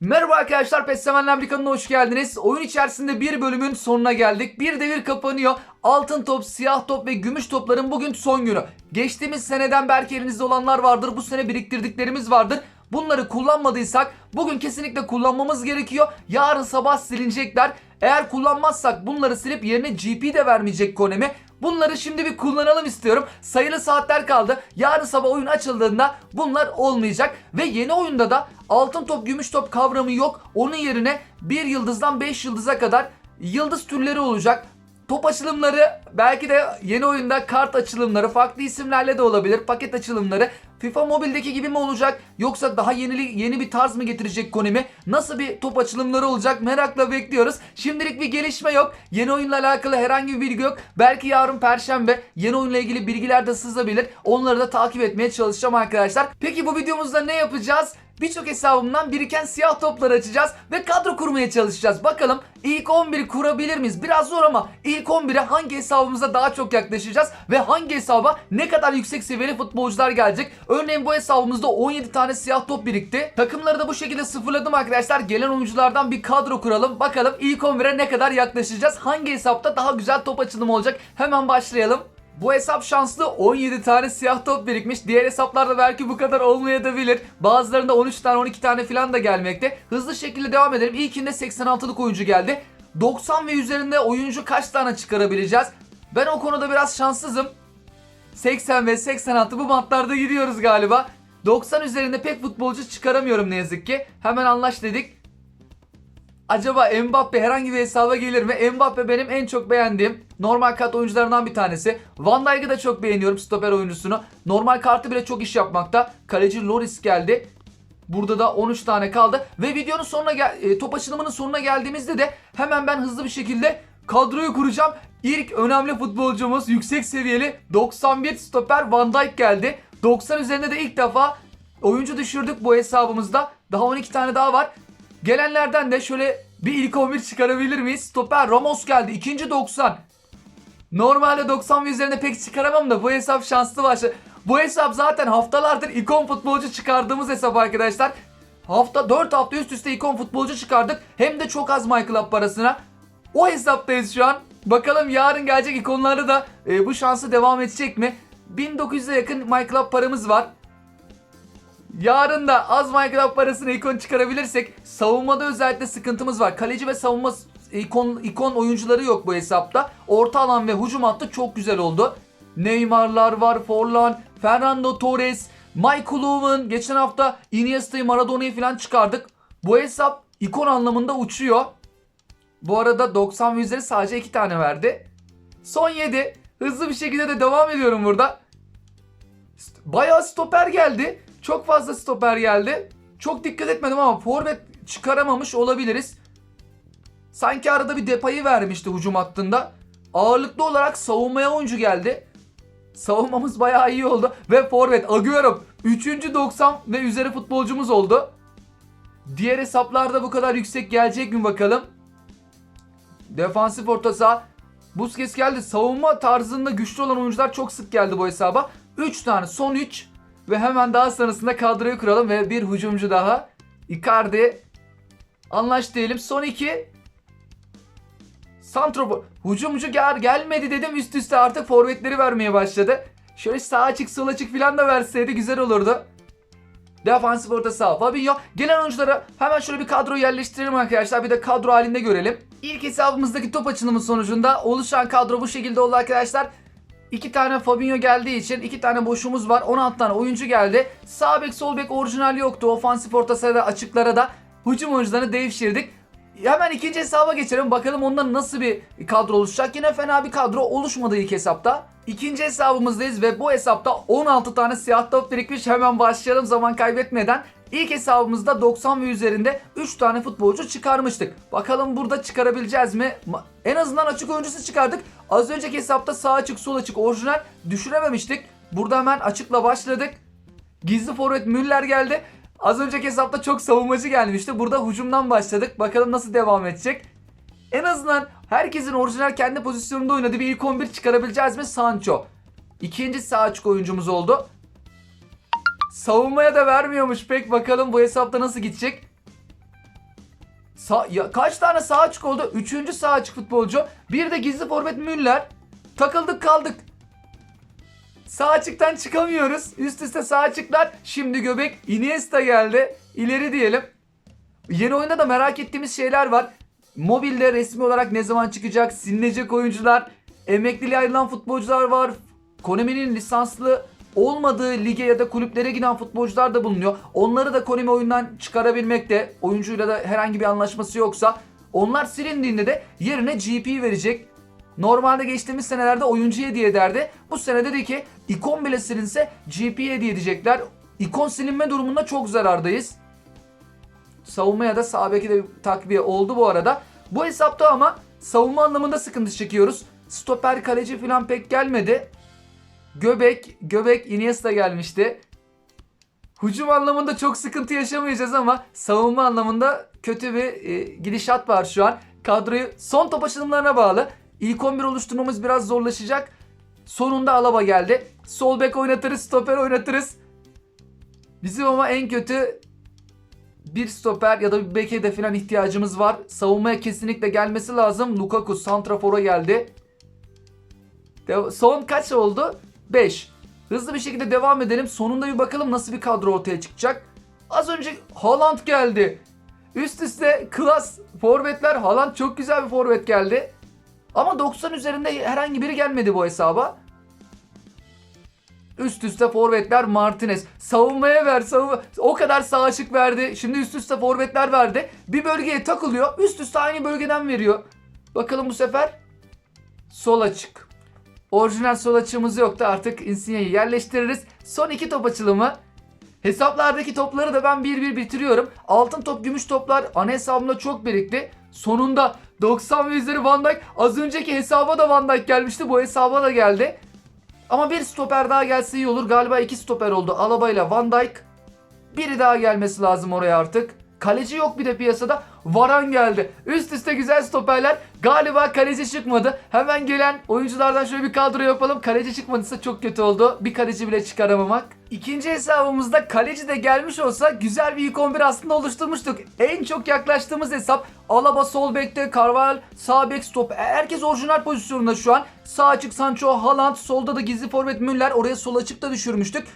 Merhaba arkadaşlar PES Sevenler bir kanalına hoş geldiniz. Oyun içerisinde bir bölümün sonuna geldik. Bir devir kapanıyor. Altın top, siyah top ve gümüş topların bugün son günü. Geçtiğimiz seneden belki elinizde olanlar vardır. Bu sene biriktirdiklerimiz vardır. Bunları kullanmadıysak bugün kesinlikle kullanmamız gerekiyor. Yarın sabah silinecekler. Eğer kullanmazsak bunları silip yerine GP de vermeyecek Konemi. Bunları şimdi bir kullanalım istiyorum. Sayılı saatler kaldı. Yarın sabah oyun açıldığında bunlar olmayacak. Ve yeni oyunda da altın top gümüş top kavramı yok. Onun yerine bir yıldızdan 5 yıldıza kadar yıldız türleri olacak. Top açılımları belki de yeni oyunda kart açılımları farklı isimlerle de olabilir. Paket açılımları FIFA Mobile'deki gibi mi olacak yoksa daha yeni yeni bir tarz mı getirecek Konami? Nasıl bir top açılımları olacak merakla bekliyoruz. Şimdilik bir gelişme yok. Yeni oyunla alakalı herhangi bir bilgi yok. Belki yarın perşembe yeni oyunla ilgili bilgiler de sızabilir. Onları da takip etmeye çalışacağım arkadaşlar. Peki bu videomuzda ne yapacağız? Birçok hesabımdan biriken siyah topları açacağız ve kadro kurmaya çalışacağız. Bakalım ilk 11'i kurabilir miyiz? Biraz zor ama ilk 11'e hangi hesabımıza daha çok yaklaşacağız ve hangi hesaba ne kadar yüksek seviyeli futbolcular gelecek? Örneğin bu hesabımızda 17 tane siyah top birikti. Takımları da bu şekilde sıfırladım arkadaşlar. Gelen oyunculardan bir kadro kuralım. Bakalım ilk 11'e ne kadar yaklaşacağız? Hangi hesapta daha güzel top açılımı olacak? Hemen başlayalım. Bu hesap şanslı 17 tane siyah top birikmiş. Diğer hesaplarda belki bu kadar olmayabilir. Bazılarında 13 tane 12 tane falan da gelmekte. Hızlı şekilde devam edelim. İlkinde 86'lık oyuncu geldi. 90 ve üzerinde oyuncu kaç tane çıkarabileceğiz? Ben o konuda biraz şanssızım. 80 ve 86 bu bantlarda gidiyoruz galiba. 90 üzerinde pek futbolcu çıkaramıyorum ne yazık ki. Hemen anlaş dedik. Acaba Mbappe herhangi bir hesaba gelir mi? Mbappe benim en çok beğendiğim normal kart oyuncularından bir tanesi. Van Dijk'ı da çok beğeniyorum stoper oyuncusunu. Normal kartı bile çok iş yapmakta. Kaleci Loris geldi. Burada da 13 tane kaldı. Ve videonun sonuna gel e, top açılımının sonuna geldiğimizde de hemen ben hızlı bir şekilde kadroyu kuracağım. İlk önemli futbolcumuz yüksek seviyeli 91 stoper Van Dijk geldi. 90 üzerinde de ilk defa oyuncu düşürdük bu hesabımızda. Daha 12 tane daha var. Gelenlerden de şöyle bir ilk 11 çıkarabilir miyiz? Stoper Ramos geldi. ikinci 90. Normalde 90 ve üzerinde pek çıkaramam da bu hesap şanslı başladı. Bu hesap zaten haftalardır ikon futbolcu çıkardığımız hesap arkadaşlar. Hafta 4 hafta üst üste ikon futbolcu çıkardık. Hem de çok az MyClub parasına. O hesaptayız şu an. Bakalım yarın gelecek ikonlarda da e, bu şansı devam edecek mi? 1900'e yakın MyClub paramız var. Yarın da az MyClub parasını ikon çıkarabilirsek savunmada özellikle sıkıntımız var. Kaleci ve savunma ikon, ikon oyuncuları yok bu hesapta. Orta alan ve hücum hattı çok güzel oldu. Neymar'lar var, Forlan, Fernando Torres, Michael Owen. Geçen hafta Iniesta'yı, Maradona'yı falan çıkardık. Bu hesap ikon anlamında uçuyor. Bu arada 90 ve sadece 2 tane verdi. Son 7. Hızlı bir şekilde de devam ediyorum burada. Bayağı stoper geldi. Çok fazla stoper geldi. Çok dikkat etmedim ama forvet çıkaramamış olabiliriz. Sanki arada bir depayı vermişti hücum hattında. Ağırlıklı olarak savunmaya oyuncu geldi. Savunmamız bayağı iyi oldu. Ve forvet Agüero 3. 90 ve üzeri futbolcumuz oldu. Diğer hesaplarda bu kadar yüksek gelecek mi bakalım. Defansif orta saha. Busquets geldi. Savunma tarzında güçlü olan oyuncular çok sık geldi bu hesaba. 3 tane son 3 ve hemen daha sonrasında kadroyu kuralım ve bir hücumcu daha. Icardi. Anlaş diyelim. Son 2. Santrofor. Hücumcu gel gelmedi dedim üst üste artık forvetleri vermeye başladı. Şöyle sağ açık sol açık filan da verseydi güzel olurdu. Defansif orta saha Fabinho. Gelen oyunculara hemen şöyle bir kadro yerleştirelim arkadaşlar. Bir de kadro halinde görelim. İlk hesabımızdaki top açılımı sonucunda oluşan kadro bu şekilde oldu arkadaşlar. İki tane Fabinho geldiği için iki tane boşumuz var. 16 tane oyuncu geldi. Sağ bek sol bek orijinal yoktu. Ofansif orta sahada açıklara da hücum oyuncularını devşirdik. Hemen ikinci hesaba geçelim. Bakalım ondan nasıl bir kadro oluşacak. Yine fena bir kadro oluşmadı ilk hesapta. İkinci hesabımızdayız ve bu hesapta 16 tane siyah top birikmiş. Hemen başlayalım zaman kaybetmeden. İlk hesabımızda 90 ve üzerinde 3 tane futbolcu çıkarmıştık. Bakalım burada çıkarabileceğiz mi? En azından açık oyuncusu çıkardık. Az önceki hesapta sağ açık sol açık orijinal düşürememiştik. Burada hemen açıkla başladık. Gizli forvet Müller geldi. Az önceki hesapta çok savunmacı gelmişti. Burada hücumdan başladık. Bakalım nasıl devam edecek. En azından herkesin orijinal kendi pozisyonunda oynadığı bir ilk 11 çıkarabileceğiz mi? Sancho. İkinci sağ açık oyuncumuz oldu. Savunmaya da vermiyormuş pek. Bakalım bu hesapta nasıl gidecek. Sa- ya, kaç tane sağ açık oldu? Üçüncü sağ açık futbolcu. Bir de gizli forvet Müller. Takıldık kaldık. Sağ açıktan çıkamıyoruz. Üst üste sağ açıklar. Şimdi göbek Iniesta geldi. İleri diyelim. Yeni oyunda da merak ettiğimiz şeyler var. Mobilde resmi olarak ne zaman çıkacak? Silinecek oyuncular. Emekliliğe ayrılan futbolcular var. Konami'nin lisanslı olmadığı lige ya da kulüplere giden futbolcular da bulunuyor. Onları da Konami oyundan çıkarabilmekte. Oyuncuyla da herhangi bir anlaşması yoksa. Onlar silindiğinde de yerine GP verecek. Normalde geçtiğimiz senelerde oyuncu hediye ederdi. Bu sene dedi ki ikon bile silinse GP hediye edecekler. İkon silinme durumunda çok zarardayız. Savunmaya da sağ de takviye oldu bu arada. Bu hesapta ama savunma anlamında sıkıntı çekiyoruz. Stoper kaleci falan pek gelmedi. Göbek, Göbek Iniesta gelmişti. Hücum anlamında çok sıkıntı yaşamayacağız ama savunma anlamında kötü bir e, gidişat var şu an. Kadroyu son top açılımlarına bağlı. İlk 11 oluşturmamız biraz zorlaşacak. Sonunda Alaba geldi. Sol bek oynatırız, stoper oynatırız. Bizim ama en kötü bir stoper ya da bir beke de falan ihtiyacımız var. Savunmaya kesinlikle gelmesi lazım. Lukaku santrafora geldi. Son kaç oldu? 5. Hızlı bir şekilde devam edelim. Sonunda bir bakalım nasıl bir kadro ortaya çıkacak. Az önce Haaland geldi. Üst üste klas forvetler. Haaland çok güzel bir forvet geldi. Ama 90 üzerinde herhangi biri gelmedi bu hesaba. Üst üste forvetler Martinez. Savunmaya ver. Savunma. O kadar sağ açık verdi. Şimdi üst üste forvetler verdi. Bir bölgeye takılıyor. Üst üste aynı bölgeden veriyor. Bakalım bu sefer. Sol açık. Orijinal sol açığımız yoktu. Artık Insigne'yi yerleştiririz. Son iki top açılımı. Hesaplardaki topları da ben bir bir bitiriyorum. Altın top, gümüş toplar ana hesabımda çok birikti. Sonunda 90 ve üzeri Van Dijk. Az önceki hesaba da Van Dijk gelmişti. Bu hesaba da geldi. Ama bir stoper daha gelse iyi olur. Galiba iki stoper oldu. Alaba ile Van Dijk. Biri daha gelmesi lazım oraya artık. Kaleci yok bir de piyasada. Varan geldi. Üst üste güzel stoperler. Galiba kaleci çıkmadı. Hemen gelen oyunculardan şöyle bir kadro yapalım. Kaleci çıkmadıysa çok kötü oldu. Bir kaleci bile çıkaramamak. İkinci hesabımızda kaleci de gelmiş olsa güzel bir ilk 11 aslında oluşturmuştuk. En çok yaklaştığımız hesap Alaba sol bekte, Carvalho sağ bek stop. Herkes orijinal pozisyonunda şu an. Sağ açık Sancho, Haaland, solda da gizli forvet Müller. Oraya sol açık da düşürmüştük.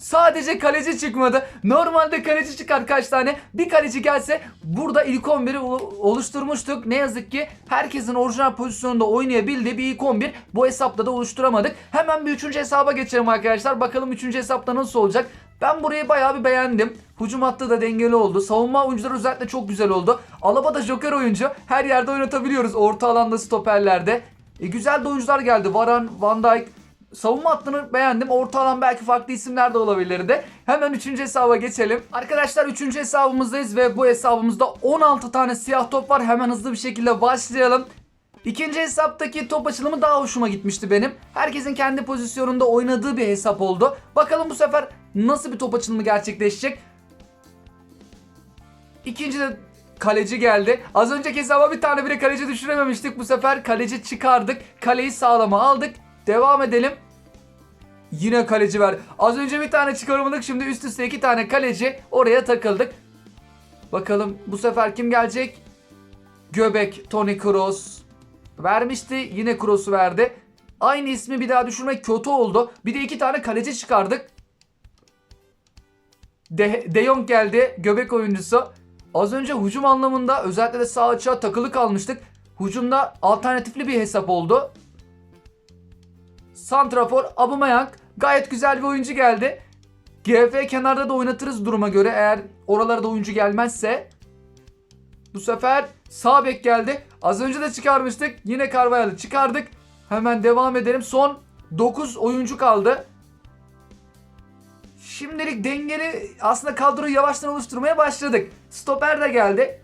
Sadece kaleci çıkmadı. Normalde kaleci çıkar kaç tane. Bir kaleci gelse burada ilk 11'i o- oluşturmuştuk. Ne yazık ki herkesin orijinal pozisyonunda oynayabildiği bir ilk 11 bu hesapta da oluşturamadık. Hemen bir üçüncü hesaba geçelim arkadaşlar. Bakalım üçüncü hesapta nasıl olacak. Ben burayı bayağı bir beğendim. Hücum hattı da dengeli oldu. Savunma oyuncuları özellikle çok güzel oldu. Alaba da joker oyuncu. Her yerde oynatabiliyoruz. Orta alanda stoperlerde. E, güzel de oyuncular geldi. Varan, Van Dijk, Savunma hattını beğendim. Orta alan belki farklı isimler de olabilirdi. Hemen 3. hesaba geçelim. Arkadaşlar 3. hesabımızdayız ve bu hesabımızda 16 tane siyah top var. Hemen hızlı bir şekilde başlayalım. İkinci hesaptaki top açılımı daha hoşuma gitmişti benim. Herkesin kendi pozisyonunda oynadığı bir hesap oldu. Bakalım bu sefer nasıl bir top açılımı gerçekleşecek. İkinci de kaleci geldi. Az önceki hesaba bir tane bile kaleci düşürememiştik. Bu sefer kaleci çıkardık. Kaleyi sağlama aldık. Devam edelim. Yine kaleci ver. Az önce bir tane çıkaramadık. Şimdi üst üste iki tane kaleci oraya takıldık. Bakalım bu sefer kim gelecek? Göbek, Tony Kroos. Vermişti. Yine Kroos'u verdi. Aynı ismi bir daha düşürmek kötü oldu. Bir de iki tane kaleci çıkardık. De, De Jong geldi. Göbek oyuncusu. Az önce hücum anlamında özellikle de sağ açığa takılı kalmıştık. Hücumda alternatifli bir hesap oldu. Santrafor Aubameyang gayet güzel bir oyuncu geldi. GF kenarda da oynatırız duruma göre eğer oralarda oyuncu gelmezse. Bu sefer sağ bek geldi. Az önce de çıkarmıştık. Yine Carvalho'yu çıkardık. Hemen devam edelim. Son 9 oyuncu kaldı. Şimdilik dengeli aslında kadroyu yavaştan oluşturmaya başladık. Stoper de geldi.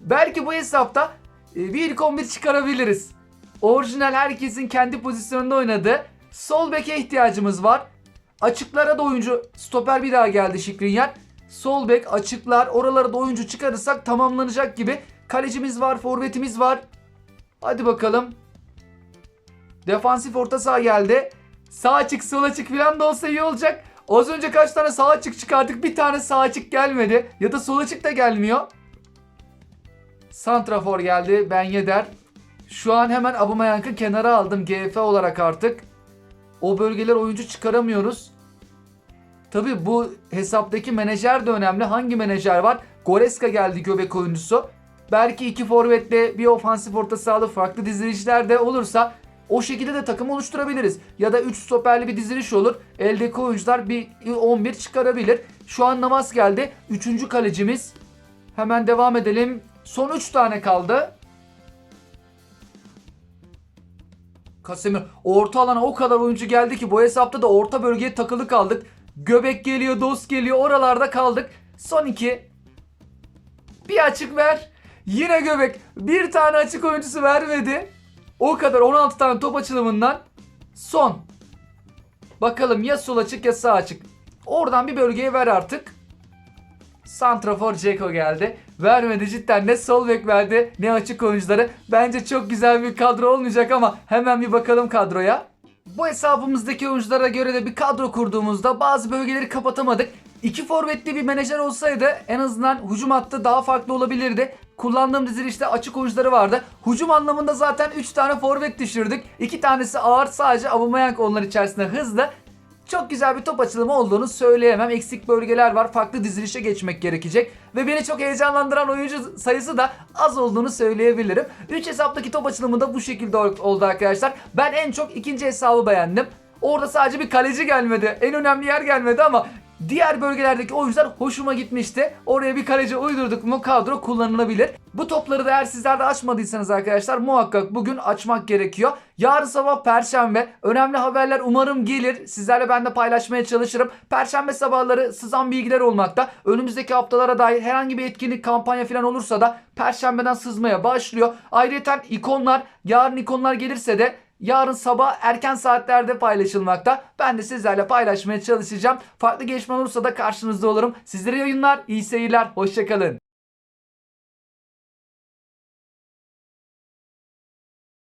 Belki bu hesapta e, bir ilk 11 çıkarabiliriz. Orijinal herkesin kendi pozisyonunda oynadığı sol beke ihtiyacımız var. Açıklara da oyuncu stoper bir daha geldi Şikrinyer. Sol bek açıklar oralara da oyuncu çıkarırsak tamamlanacak gibi. Kalecimiz var, forvetimiz var. Hadi bakalım. Defansif orta saha geldi. Sağ açık, sol açık falan da olsa iyi olacak. Az önce kaç tane sağ açık çıkardık. Bir tane sağ açık gelmedi. Ya da sol açık da gelmiyor. Santrafor geldi. Ben Yedder. Şu an hemen Aubameyang'ı kenara aldım GF olarak artık. O bölgeler oyuncu çıkaramıyoruz. Tabi bu hesaptaki menajer de önemli. Hangi menajer var? Goreska geldi göbek oyuncusu. Belki iki forvetle bir ofansif orta sahalı farklı dizilişler de olursa o şekilde de takım oluşturabiliriz. Ya da 3 stoperli bir diziliş olur. Eldeki oyuncular bir 11 çıkarabilir. Şu an namaz geldi. 3. kalecimiz. Hemen devam edelim. Son 3 tane kaldı. Casemiro orta alana o kadar oyuncu geldi ki bu hesapta da orta bölgeye takılı kaldık. Göbek geliyor, dost geliyor. Oralarda kaldık. Son iki. Bir açık ver. Yine göbek. Bir tane açık oyuncusu vermedi. O kadar 16 tane top açılımından son. Bakalım ya sol açık ya sağ açık. Oradan bir bölgeye ver artık. Santrafor Ceko geldi. Vermedi cidden ne sol bek verdi ne açık oyuncuları. Bence çok güzel bir kadro olmayacak ama hemen bir bakalım kadroya. Bu hesabımızdaki oyunculara göre de bir kadro kurduğumuzda bazı bölgeleri kapatamadık. İki forvetli bir menajer olsaydı en azından hücum hattı daha farklı olabilirdi. Kullandığım dizilişte açık oyuncuları vardı. Hücum anlamında zaten 3 tane forvet düşürdük. 2 tanesi ağır sadece Aubameyang onlar içerisinde hızlı. Çok güzel bir top açılımı olduğunu söyleyemem. Eksik bölgeler var. Farklı dizilişe geçmek gerekecek. Ve beni çok heyecanlandıran oyuncu sayısı da az olduğunu söyleyebilirim. 3 hesaptaki top açılımı da bu şekilde oldu arkadaşlar. Ben en çok ikinci hesabı beğendim. Orada sadece bir kaleci gelmedi. En önemli yer gelmedi ama Diğer bölgelerdeki oyuncular hoşuma gitmişti. Oraya bir kaleci uydurduk mu kadro kullanılabilir. Bu topları da eğer sizler de açmadıysanız arkadaşlar muhakkak bugün açmak gerekiyor. Yarın sabah perşembe önemli haberler umarım gelir. Sizlerle ben de paylaşmaya çalışırım. Perşembe sabahları sızan bilgiler olmakta. Önümüzdeki haftalara dair herhangi bir etkinlik kampanya falan olursa da perşembeden sızmaya başlıyor. Ayrıca ikonlar yarın ikonlar gelirse de yarın sabah erken saatlerde paylaşılmakta. Ben de sizlerle paylaşmaya çalışacağım. Farklı gelişme olursa da karşınızda olurum. Sizlere yayınlar, iyi seyirler, hoşçakalın.